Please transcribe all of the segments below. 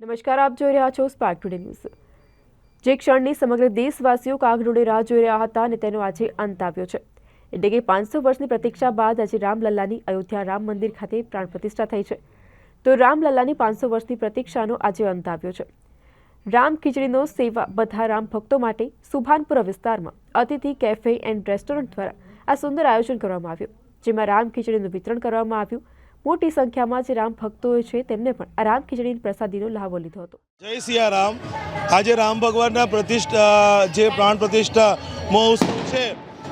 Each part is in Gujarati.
નમસ્કાર, આપ જોઈ રહ્યા છો સ્પાર્ક ટુડે ન્યૂઝ જે ક્ષણની સમગ્ર દેશવાસીઓ કાગડોળે રાહ જોઈ રહ્યા હતા અને તેનો આજે અંત આવ્યો છે. એટલે કે પાંચસો વર્ષની પ્રતીક્ષા બાદ આજે રામલલ્લાની અયોધ્યા રામ મંદિર ખાતે પ્રાણ પ્રતિષ્ઠા થઈ છે. તો રામલલ્લાની પાંચસો વર્ષની પ્રતીક્ષાનો આજે અંત આવ્યો છે. રામ ખીચડીનો સેવા બધા રામ ભક્તો માટે સુભાનપુરા વિસ્તારમાં અતિથિ, કેફે એન્ડ રેસ્ટોરન્ટ દ્વારા આ સુંદર આયોજન કરવામાં આવ્યું, જેમાં રામ ખીચડીનું વિતરણ કરવામાં આવ્યું મોટી સંખ્યામાં જે રામ ભક્તો છે, તેમને પણ આ રામ ખીચડીની પ્રસાદીનો લાભો લીધો હતો. જય સિયારામ આજે રામ ભગવાનના પ્રતિષ્ઠા, જે પ્રાણ પ્રતિષ્ઠા મહોત્સવ છે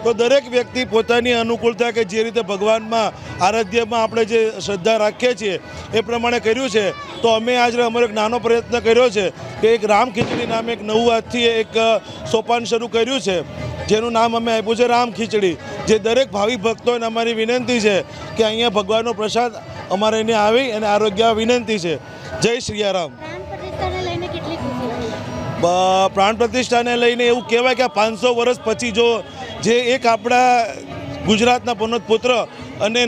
તો દરેક વ્યક્તિ પોતાની અનુકૂળતા કે જે રીતે ભગવાનમાં આરાધ્યમાં આપણે જે શ્રદ્ધા રાખીએ છીએ એ પ્રમાણે કર્યું છે. તો અમે આજે અમારો એક નાનો પ્રયત્ન કર્યો છે કે એક રામ ખીચડી નામે એક નવું આજથી એક સોપાન શરૂ કર્યું છે. જેનું નામ અમે આપ્યું છે રામ ખીચડી. જે દરેક ભાવિ ભક્તોને અમારી વિનંતી છે કે અહીંયા ભગવાનનો પ્રસાદ અમારે એને આવી અને આરોગ્ય વિનંતી છે. જય શ્રીયારામ પ્રાણ પ્રતિષ્ઠાને લઈને એવું કહેવાય કે પાંચસો વર્ષ પછી જો જે એક આપણા ગુજરાતના પુનઃપુત્ર પુત્ર અને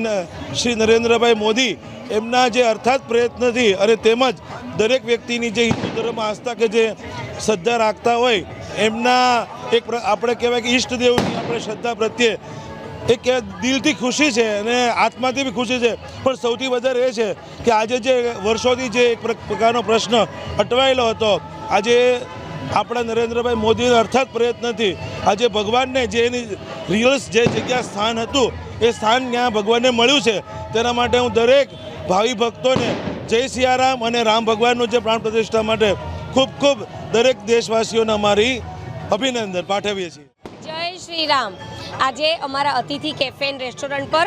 શ્રી નરેન્દ્રભાઈ મોદી, એમના જે અર્થાત પ્રયત્નથી અને તેમજ દરેક વ્યક્તિની જે હિન્દુ ધર્મ આસ્થા કે જે શ્રદ્ધા રાખતા હોય, એમના એક આપણે કહેવાય કે ઈષ્ટદેવની આપણે શ્રદ્ધા પ્રત્યે એક દિલથી ખુશી છે અને આત્માથી બી ખુશી છે. પણ સૌથી વધારે એ છે કે આજે જે વર્ષોથી જે એક પ્ર- પ્રકારનો પ્રશ્ન અટવાયેલો હતો, આજે આપણા નરેન્દ્રભાઈ મોદીનો અર્થાત પ્રયત્નથી આજે ભગવાનને જે એની રિયલ્સ જે જગ્યા સ્થાન હતું એ સ્થાન ત્યાં ભગવાનને મળ્યું છે. તેના માટે હું દરેક ભાવિ ભક્તોને જય સિયારામ અને રામ ભગવાનનું જે પ્રાણ પ્રતિષ્ઠા માટે ખૂબ ખૂબ દરેક દેશવાસીઓને અમારી અભિનંદન પાઠવીએ છીએ. જય શ્રી રામ આજે અમારા અતિથિ કેફે રેસ્ટોરન્ટ પર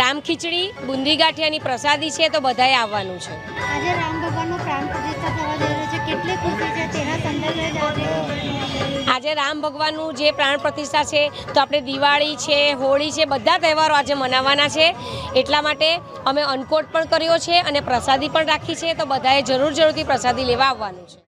રામ ખીચડી બુંદી ગાંઠિયાની પ્રસાદી છે તો બધાએ આવવાનું છે. આજે રામ ભગવાનનો પ્રાણ પ્રતિષ્ઠા થવા છે આજે રામ ભગવાનનું જે પ્રાણ પ્રતિષ્ઠા છે, તો આપણે દિવાળી છે, હોળી છે, બધા તહેવારો આજે મનાવવાના છે. એટલા માટે અમે અનકોટ પણ કર્યો છે અને પ્રસાદી પણ રાખી છે, તો બધાએ જરૂર જરૂરથી પ્રસાદી લેવા આવવાનું છે.